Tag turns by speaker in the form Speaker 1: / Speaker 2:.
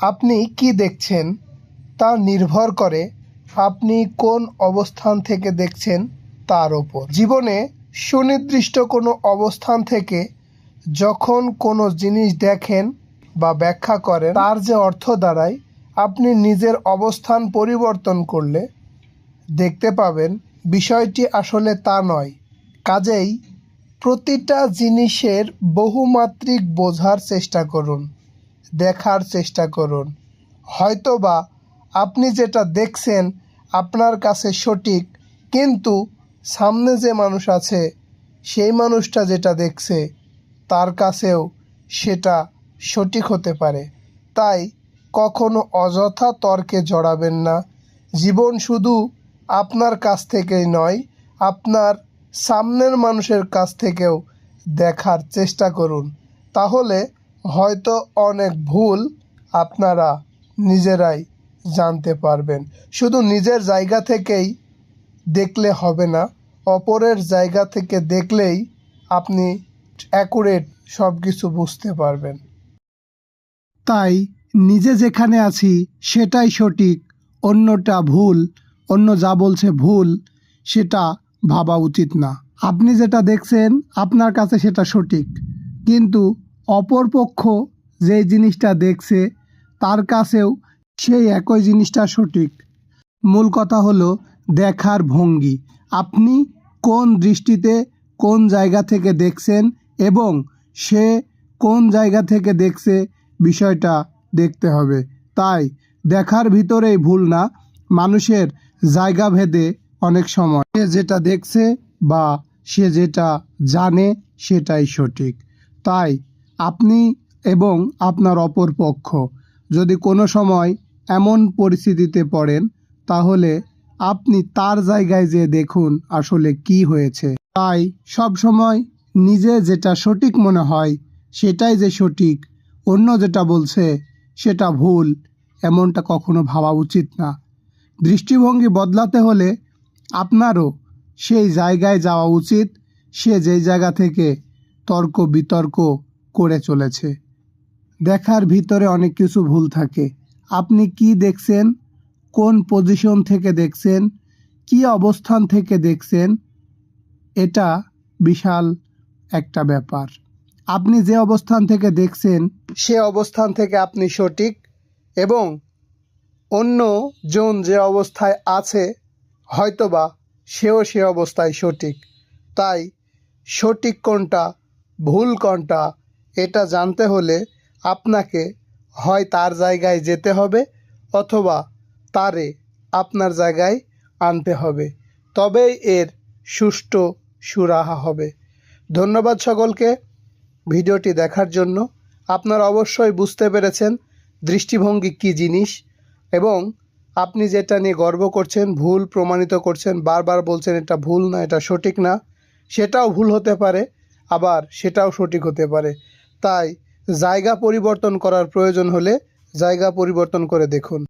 Speaker 1: আপনি কি দেখছেন তা নির্ভর করে আপনি কোন অবস্থান থেকে দেখছেন তার ওপর। জীবনে সুনির্দিষ্ট কোনো অবস্থান থেকে যখন কোনো জিনিস দেখেন বা ব্যাখ্যা করেন, তার যে অর্থ দাঁড়ায়, আপনি নিজের অবস্থান পরিবর্তন করলে দেখতে পাবেন বিষয়টি আসলে তা নয়। কাজেই প্রতিটা জিনিসের বহুমাত্রিক বোঝার চেষ্টা করুন। দেখার চেষ্টা করুন। হয়তোবা আপনি যেটা দেখছেন আপনার কাছে সঠিক, কিন্তু সামনে যে মানুষ আছে, সেই মানুষটা যেটা দেখছে, তার কাছেও সেটা সঠিক হতে পারে। তাই কখনো অযথা তর্কে জড়াবেন না। জীবন শুধু আপনার কাছ থেকেই নয়, আপনার সামনের মানুষের কাছ থেকেও দেখার চেষ্টা করুন। তাহলে হয়তো অনেক ভুল আপনারা নিজেরাই জানতে পারবেন। শুধু নিজের জায়গা থেকেই দেখলে হবে না, অপরের জায়গা থেকে দেখলেই আপনি অ্যাকুরেট সব কিছু বুঝতে পারবেন। তাই নিজে যেখানে আছি সেটাই সঠিক, অন্যটা ভুল, অন্য যা বলছে ভুল, সেটা ভাবা উচিত না। আপনি যেটা দেখছেন, আপনার কাছে সেটা সঠিক। কিন্তু অপরপক্ষ যে জিনিসটা দেখছে, তার কাছেও সেই একই জিনিসটা সঠিক। মূল কথা হলো দেখার ভঙ্গি। আপনি কোন দৃষ্টিতে কোন জায়গা থেকে দেখছেন এবং সে কোন জায়গা থেকে দেখছে বিষয়টা দেখতে হবে। তাই দেখার ভিতরেই ভুল না, মানুষের জায়গা ভেদে অনেক সময়। সে যেটা দেখছে বা সে যেটা জানে সেটাই সঠিক। তাই আপনি এবং আপনার অপর পক্ষ যদি কোনো সময় এমন পরিস্থিতিতে পড়েন, তাহলে আপনি তার জায়গায় যে দেখুন আসলে কি হয়েছে। তাই সব সময় নিজে যেটা সঠিক মনে হয়, সেটাই যে সঠিক, অন্য যেটা বলছে, সেটা ভুল, এমনটা কখনো ভাবা উচিত না। দৃষ্টিভঙ্গি বদলাতে হলে আপনারও সেই জায়গায় যাওয়া উচিত, সে যেই জায়গা থেকে তর্ক বিতর্ক করে চলেছে। দেখার ভিতরে অনেক কিছু ভুল থাকে। আপনি কি দেখছেন? কোন পজিশন থেকে দেখছেন? কি অবস্থান থেকে দেখছেন? এটা বিশাল একটা ব্যাপার। আপনি যে অবস্থান থেকে দেখছেন, সে অবস্থান থেকে আপনি সঠিক এবং অন্য জন যে অবস্থায় আছে, হয়তোবা সেও সে অবস্থায় সঠিক। তাই সঠিক কোনটা, ভুল কোনটা এটা জানতে হলে আপনাকে হয় তার জায়গায় যেতে হবে অথবা তারে আপনার জায়গায় আনতে হবে। তবেই এর সুষ্ঠু সুরাহা হবে। ধন্যবাদ সকলকে ভিডিওটি দেখার জন্য। আপনারা অবশ্যই বুঝতে পেরেছেন দৃষ্টিভঙ্গি কী জিনিস এবং আপনি যেটা নিয়ে গর্ব করছেন, ভুল প্রমাণিত করছেন, বারবার বলছেন এটা ভুল না, এটা সঠিক না, সেটাও ভুল হতে পারে, আবার সেটাও সঠিক হতে পারে। তাই জায়গা পরিবর্তন করার প্রয়োজন হলে জায়গা পরিবর্তন করে দেখুন।